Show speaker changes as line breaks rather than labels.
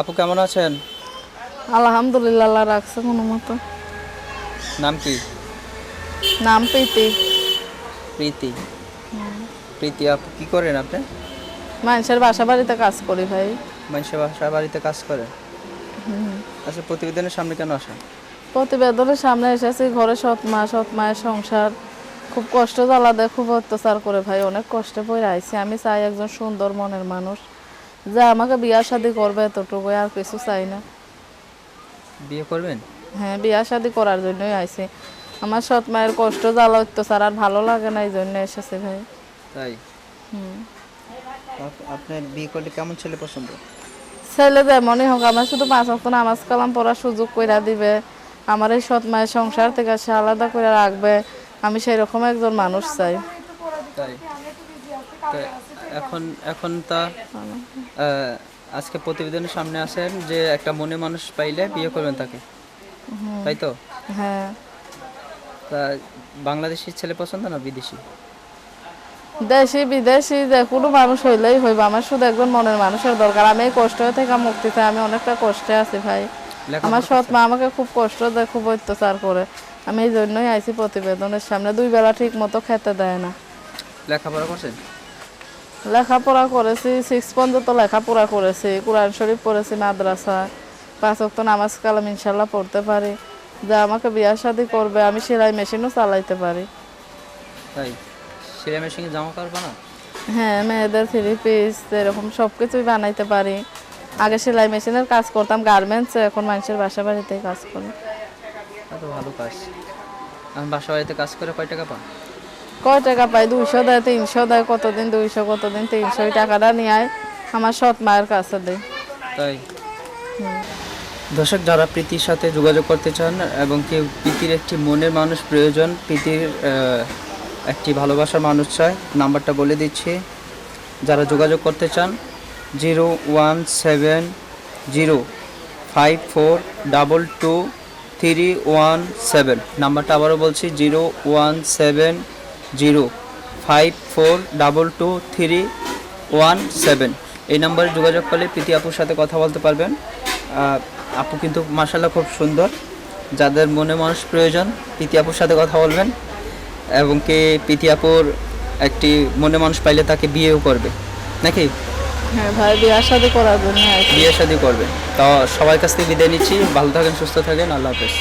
আপু কেমন আছেন?
আলহামদুলিল্লাহ আল্লাহ রাখছে কোনো মতো।
নাম কি?
নাম প্রীতি।
প্রীতি। প্রীতি আপু কি করেন আপনি?
মানুষের বাসা বাড়িতে কাজ করি ভাই।
মানুষের বাসা বাড়িতে কাজ করেন? আচ্ছা প্রতিবেদনের সামনে কেন আসা
প্রতিবেদনের সামনে এসেছি ঘরে সৎ মা সৎ মায়ের সংসার। খুব কষ্ট জ্বালা দেয় খুব অত্যাচার করে ভাই অনেক কষ্টে পড়ে আইছি। আমি চাই একজন সুন্দর মনের মানুষ। যে আমাকে বিয়া শাদি করবে এতটুকু আর কিছু চাই না।
বিয়ে করবেন?
হ্যাঁ বিয়া শাদি করার জন্যই আইছি। আমার সৎ মায়ের কষ্ট জ্বালা অত্যাচার আর ভালো লাগে না এই জন্য এসেছে ভাই।
তাই?
হুম।
আপ- আপনার বিয়ে করলে কেমন ছেলে পছন্দ?
ছেলে যেমনই হোক আমার শুধু পাঁচ অক্ট নামাজ কালাম পড়ার সুযোগ করে দিবে। আমার এই সৎ মায়ের সংসার থেকে সে আলাদা করে রাখবে। আমি সেই রকম একজন মানুষ চাই।
তাই। এখন এখন তা আজকে প্রতিবেদনের সামনে আসেন যে একটা মনে মানুষ পাইলে বিয়ে করবেন তাকে। তাই তো?
হ্যাঁ।
তা বাংলাদেশি ছেলে পছন্দ না বিদেশি?
দেশি বিদেশি যে কোনো মানুষ হইলেই হইবে। আমার শুধু একজন মনের মানুষের দরকার। আমি কষ্ট থেকে মুক্তি চাই। আমি অনেকটা কষ্টে আছি ভাই। আমার সৎ মা আমাকে খুব কষ্ট দেয় খুব অত্যাচার করে। আমি এই জন্যই আইছি প্রতিবেদনের সামনে। দুই বেলা ঠিক মতো খেতে দেয় না।
লেখাপড়া করছেন?
লেখাপড়া করেছি সিক্স পর্যন্ত লেখাপড়া করেছি কোরআন শরীফ পড়েছি মাদ্রাসা পাঁচ ওয়াক্ত নামাজ কালাম ইনশাল্লাহ পড়তে পারি। যা আমাকে বিয়া শাদি করবে আমি সেলাই মেশিনও চালাইতে পারি।
তাই? সেলাই মেশিনে জামা
হ্যাঁ মেয়েদের থ্রি পিস এরকম সব কিছুই বানাইতে পারি। আগে সেলাই মেশিনের কাজ করতাম গার্মেন্টস এখন মানুষের বাসা বাড়িতেই কাজ করি।
ভালো কাজ। আমি বাসা বাড়িতে কাজ করে কয় টাকা পান
কয় টাকা পাই দুইশো দেয় তিনশো দেয় কতদিন দুইশো কতদিন তিনশো? টাকাটা নিয়ে আয় আমার সৎ মায়ের কাছে দেয়
তাই? দর্শক যারা প্রীতির সাথে যোগাযোগ করতে চান এবং কেউ প্রীতির একটি মনের মানুষ প্রয়োজন প্রীতির একটি ভালোবাসার মানুষ চায় নাম্বারটা বলে দিচ্ছি। যারা যোগাযোগ করতে চান zero one seven zero five four double two three one seven. নাম্বারটা আবারও বলছি zero one seven zero five four double two three one seven. এই নাম্বারে যোগাযোগ করলে প্রীতি আপুর সাথে কথা বলতে পারবেন। আপু কিন্তু মাসাল্লাহ খুব সুন্দর। যাদের মনে মানুষ প্রয়োজন প্রীতি আপুর সাথে কথা বলবেন এবং কি প্রীতি আপুর একটি মনে মানুষ পাইলে তাকে বিয়েও করবে। নাকি?
হ্যাঁ ভাই বিয়া শাদি করার জন্য আইছি
বিয়ে শাদি করবে। তো সবার কাছ থেকে বিদায় নিচ্ছি। ভালো থাকেন সুস্থ থাকেন। আল্লাহ হাফেজ।